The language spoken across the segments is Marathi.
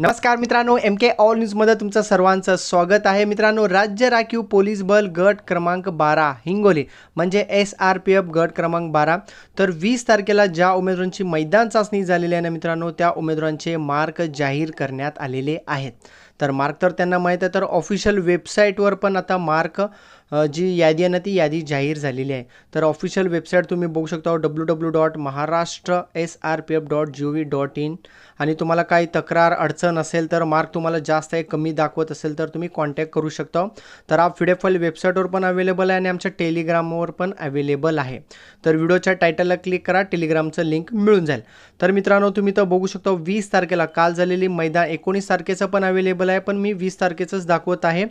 नमस्कार मित्रांनो एम के ऑल न्यूजमध्ये तुमचं सर्वांचं स्वागत आहे. मित्रांनो राज्य राखीव पोलीस बल गट क्रमांक बारा हिंगोली म्हणजे एस आर पी एफ गट क्रमांक बारा. तर वीस तारखेला ज्या उमेदवारांची मैदान चाचणी झालेली आहे ना मित्रांनो त्या उमेदवारांचे मार्क जाहीर करण्यात आलेले आहेत. तर मार्क तर त्यांना माहीत आहे तर ऑफिशियल वेबसाईटवर पण आता मार्क जी यादी आहे ना ती यादी जाहीर झालेली आहे. तर ऑफिशियल वेबसाईट तुम्ही बघू शकता W W dot Maharashtra S R P F dot G O V dot in आणि तुम्हाला काही तक्रार अडचण असेल तर मार्क तुम्हाला जास्त आहे कमी दाखवत असेल तर तुम्ही कॉन्टॅक्ट करू शकता. तर हा फिडेफॉल वेबसाईटवर पण अवेलेबल आहे आणि आमच्या टेलिग्रामवर पण अवेलेबल आहे. तर व्हिडिओच्या टायटलला क्लिक करा टेलिग्रामचं लिंक मिळून जाईल. तर मित्रांनो तुम्ही तर बघू शकता वीस तारखेला काल झालेली मैदान एकोणीस तारखेचं पण अवेलेबल आहे पण मी वीस तारखेचंच दाखवत आहे.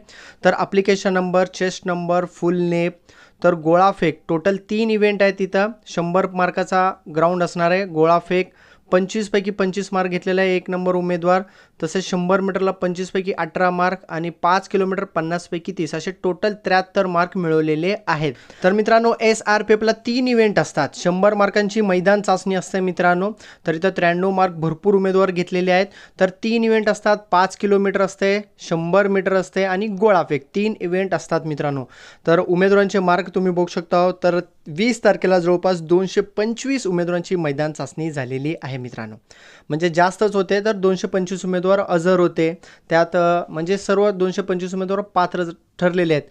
तर application number chest number full नेप तर गोळाफेक टोटल तीन इव्हेंट आहे तिथं. शंभर मार्काचा ग्राउंड असणार आहे. गोळाफेक पंचवीसपैकी पंचवीस मार्क घेतलेला आहे एक नंबर उमेदवार. तसेच शंभर मीटरला पंचवीसपैकी अठरा मार्क आणि पाच किलोमीटर पन्नासपैकी तीस असे टोटल त्र्याहत्तर मार्क मिळवलेले आहेत. तर मित्रांनो एस आर पी एफला तीन इव्हेंट असतात. शंभर मार्कांची मैदान चाचणी असते मित्रांनो. तर इथं त्र्याण्णव मार्क भरपूर उमेदवार घेतलेले आहेत. तर तीन इव्हेंट असतात. पाच किलोमीटर असते शंभर मीटर असते आणि गोळाफेक तीन इव्हेंट असतात मित्रांनो. तर उमेदवारांचे मार्क तुम्ही बघू शकता तर वीस तारखेला जवळपास दोनशे पंचवीस उमेदवारांची मैदान चाचणी झालेली आहे मित्रांनो. म्हणजे जास्तच होते तर दोनशे पंचवीस उमेदवार अजर होते. त्यात म्हणजे सर्व दोनशे पंचवीस उमेदवार पात्र ठरलेले आहेत.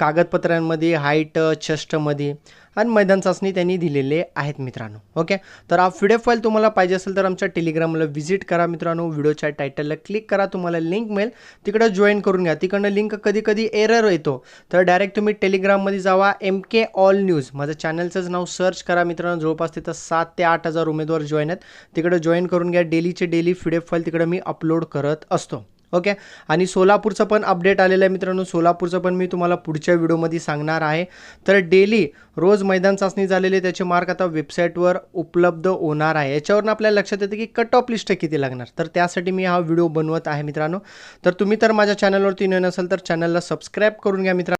कागदपत्रांमध्ये हाईट चष्टमध्ये आणि मैदान चाचणी त्यांनी दिलेले आहेत मित्रांनो. ओके तर हा व्हिडिओ फाईल तुम्हाला पाहिजे असेल तर आमच्या टेलिग्रामला व्हिजिट करा मित्रांनो. व्हिडिओच्या टायटलला क्लिक करा. तुम्हाला लिंक मिळेल. तिकडं जॉईन करून घ्या. तिकडनं लिंक कधी कधी एरर येतो. तर डायरेक्ट तुम्ही टेलिग्राममध्ये जावा. एम के ऑल न्यूज माझं चॅनलचंच नाव सर्च करा मित्रांनो. जवळपास तिथं सात ते आठ हजार उमेदवार जॉईन आहेत. तिकडं जॉईन करून घ्या. डेलीचे डेली व्हिडिओ फाईल तिकडं मी अपलोड करत असतो. ओके? आणि सोलापूरचं पण अपडेट आलेलं आहे मित्रांनो. सोलापूरचं पण मी तुम्हाला पुढच्या व्हिडिओमध्ये सांगणार आहे. तर डेली रोज मैदान चाचणी झालेले त्याचे मार्क आता वेबसाईटवर उपलब्ध होणार आहे. याच्यावरून आपल्याला लक्षात येतं की कट ऑफ लिस्ट किती लागणार? तर त्यासाठी मी हा व्हिडिओ बनवत आहे मित्रांनो. तर तुम्ही तर माझ्या चॅनलवरती नवीन असाल तर चॅनलला सबस्क्राईब करून घ्या मित्रांनो.